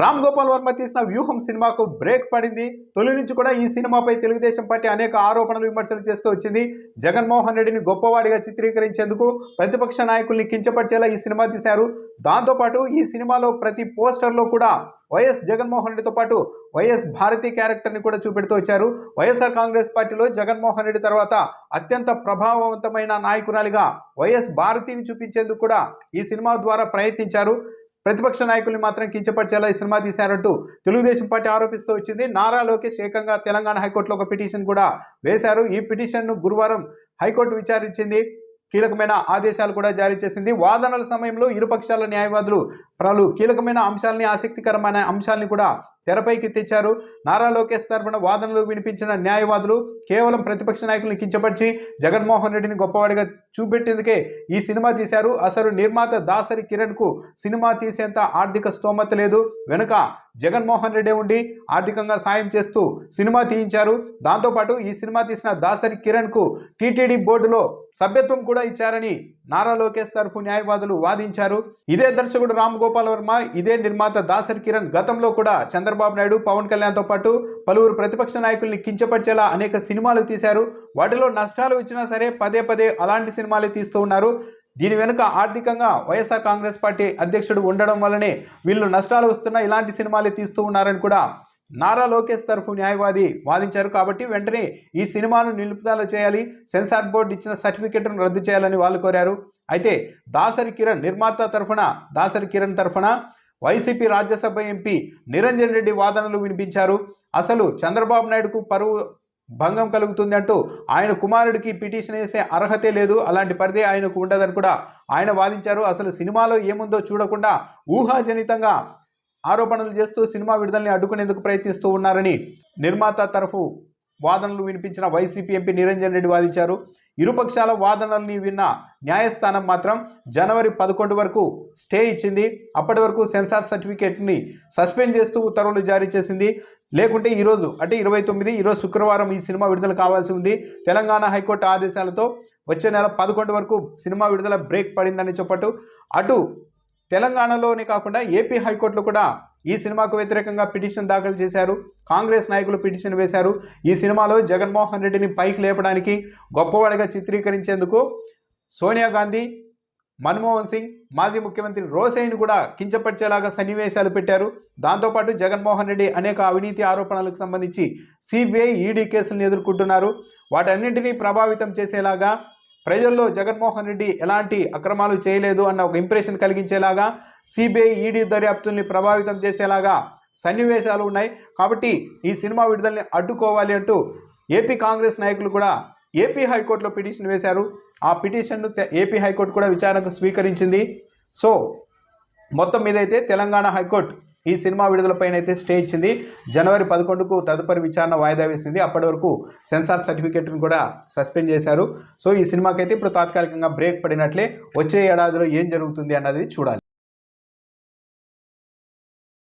రామ్ గోపాల్ వర్మ తీసిన వ్యూహం సినిమాకు బ్రేక్ పడింది. తొలి నుంచి కూడా ఈ సినిమాపై తెలుగుదేశం పార్టీ అనేక ఆరోపణలు విమర్శలు చేస్తూ వచ్చింది. జగన్మోహన్ రెడ్డిని గొప్పవాడిగా చిత్రీకరించేందుకు ప్రతిపక్ష నాయకుల్ని కించపరిచేలా ఈ సినిమా తీశారు. దాంతోపాటు ఈ సినిమాలో ప్రతి పోస్టర్లో కూడా వైఎస్ జగన్మోహన్ రెడ్డితో పాటు వైఎస్ భారతి క్యారెక్టర్ని కూడా చూపెడుతూ వచ్చారు. వైఎస్ఆర్ కాంగ్రెస్ పార్టీలో జగన్మోహన్ రెడ్డి తర్వాత అత్యంత ప్రభావవంతమైన నాయకురాలిగా వైఎస్ భారతిని చూపించేందుకు కూడా ఈ సినిమా ద్వారా ప్రయత్నించారు. ప్రతిపక్ష నాయకుల్ని మాత్రం కించపరిచేలా ఈ సినిమా తీశారంటూ తెలుగుదేశం పార్టీ ఆరోపిస్తూ వచ్చింది. నారా లోకేష్ ఏకంగా తెలంగాణ హైకోర్టులో ఒక పిటిషన్ కూడా వేశారు. ఈ పిటిషన్ను గురువారం హైకోర్టు విచారించింది. కీలకమైన ఆదేశాలు కూడా జారీ చేసింది. వాదనల సమయంలో ఇరుపక్షాల న్యాయవాదులు పలు కీలకమైన అంశాలని ఆసక్తికరమైన అంశాలని కూడా తెరపైకి తెచ్చారు. నారా లోకేష్ తరపున వాదనలు వినిపించిన న్యాయవాదులు కేవలం ప్రతిపక్ష నాయకుల్ని కించపరిచి జగన్మోహన్ రెడ్డిని గొప్పవాడిగా చూపెట్టేందుకే ఈ సినిమా తీశారు. అసలు నిర్మాత దాసరి కిరణ్కు సినిమా తీసేంత ఆర్థిక స్తోమత లేదు. వెనుక జగన్మోహన్ రెడ్డి ఉండి ఆర్థికంగా సాయం చేస్తూ సినిమా తీయించారు. దాంతోపాటు ఈ సినిమా తీసిన దాసరి కిరణ్కు టీటీడీ బోర్డులో సభ్యత్వం కూడా ఇచ్చారని నారా లోకేష్ తరఫు న్యాయవాదులు వాదించారు. ఇదే దర్శకుడు రామ్ గోపాల్ వర్మ ఇదే నిర్మాత దాసరి కిరణ్ గతంలో కూడా చంద్రబాబు నాయుడు పవన్ కళ్యాణ్తో పాటు పలువురు ప్రతిపక్ష నాయకుల్ని కించపరిచేలా అనేక సినిమాలు తీశారు. వాటిలో నష్టాలు వచ్చినా సరే పదే పదే అలాంటి సినిమాలే తీస్తూ ఉన్నారు. దీని వెనుక ఆర్థికంగా వైఎస్ఆర్ కాంగ్రెస్ పార్టీ అధ్యక్షుడు ఉండడం వల్లనే వీళ్ళు నష్టాలు వస్తున్నా ఇలాంటి సినిమాలే తీస్తూ ఉన్నారని కూడా నారా లోకేష్ తరఫు న్యాయవాది వాదించారు కాబట్టి వెంటనే ఈ సినిమాను నిలుపుదల చేయాలి. సెన్సార్ బోర్డు ఇచ్చిన సర్టిఫికెట్ను రద్దు చేయాలని వాళ్ళు కోరారు. అయితే దాసరి కిరణ్ నిర్మాత తరఫున దాసరి కిరణ్ తరఫున వైసీపీ రాజ్యసభ ఎంపీ నిరంజన్ రెడ్డి వాదనలు వినిపించారు. అసలు చంద్రబాబు నాయుడుకు పరువు భంగం కలుగుతుంది అంటూ ఆయన కుమారుడికి పిటిషన్ వేసే అర్హతే లేదు. అలాంటి పరిధి ఆయనకు ఉండదని కూడా ఆయన వాదించారు. అసలు సినిమాలో ఏముందో చూడకుండా ఊహాజనితంగా ఆరోపణలు చేస్తూ సినిమా విడుదలని అడ్డుకునేందుకు ప్రయత్నిస్తూ ఉన్నారని నిర్మాత తరఫు వాదనలు వినిపించిన వైసీపీ ఎంపీ నిరంజన్ రెడ్డి వాదించారు. ఇరుపక్షాల వాదనల్ని విన్న న్యాయస్థానం మాత్రం జనవరి పదకొండు వరకు స్టే ఇచ్చింది. అప్పటి వరకు సెన్సార్ సర్టిఫికేట్ని సస్పెండ్ చేస్తూ ఉత్తర్వులు జారీ చేసింది. లేకుంటే ఈరోజు అంటే ఇరవై తొమ్మిది ఈరోజు శుక్రవారం ఈ సినిమా విడుదల కావాల్సి ఉంది. తెలంగాణ హైకోర్టు ఆదేశాలతో వచ్చే నెల పదకొండు వరకు సినిమా విడుదల బ్రేక్ పడిందని చెప్పట్టు. అటు తెలంగాణలోనే కాకుండా ఏపీ హైకోర్టులో కూడా ఈ సినిమాకు వ్యతిరేకంగా పిటిషన్ దాఖలు చేశారు. కాంగ్రెస్ నాయకులు పిటిషన్ వేశారు. ఈ సినిమాలో జగన్మోహన్ రెడ్డిని పైకి లేపడానికి గొప్పవాడిగా చిత్రీకరించేందుకు సోనియా గాంధీ మన్మోహన్ సింగ్ మాజీ ముఖ్యమంత్రి రోసైన్ కూడా కించపరిచేలాగా సన్నివేశాలు పెట్టారు. దాంతోపాటు జగన్మోహన్ రెడ్డి అనేక అవినీతి ఆరోపణలకు సంబంధించి సిబిఐ ఈడీ కేసులను ఎదుర్కొంటున్నారు. వాటన్నింటినీ ప్రభావితం చేసేలాగా ప్రజల్లో జగన్మోహన్ రెడ్డి ఎలాంటి అక్రమాలు చేయలేదు అన్న ఒక ఇంప్రెషన్ కలిగించేలాగా సిబిఐ ఈడీ దర్యాప్తుల్ని ప్రభావితం చేసేలాగా సన్నివేశాలు ఉన్నాయి. కాబట్టి ఈ సినిమా విడుదలని అడ్డుకోవాలి అంటూ ఏపీ కాంగ్రెస్ నాయకులు కూడా ఏపీ హైకోర్టులో పిటిషన్ వేశారు. ఆ పిటిషన్ను ఏపీ హైకోర్టు కూడా విచారణకు స్వీకరించింది. సో మొత్తం మీద అయితే తెలంగాణ హైకోర్టు ఈ సినిమా విడుదలపైన అయితే స్టే ఇచ్చింది. జనవరి పదకొండుకు తదుపరి విచారణ వాయిదా వేసింది. అప్పటి వరకు సెన్సార్ సర్టిఫికేట్ను కూడా సస్పెండ్ చేశారు. సో ఈ సినిమాకైతే ఇప్పుడు తాత్కాలికంగా బ్రేక్ పడినట్లే వచ్చే ఏడాదిలో ఏం జరుగుతుంది అన్నది చూడాలి.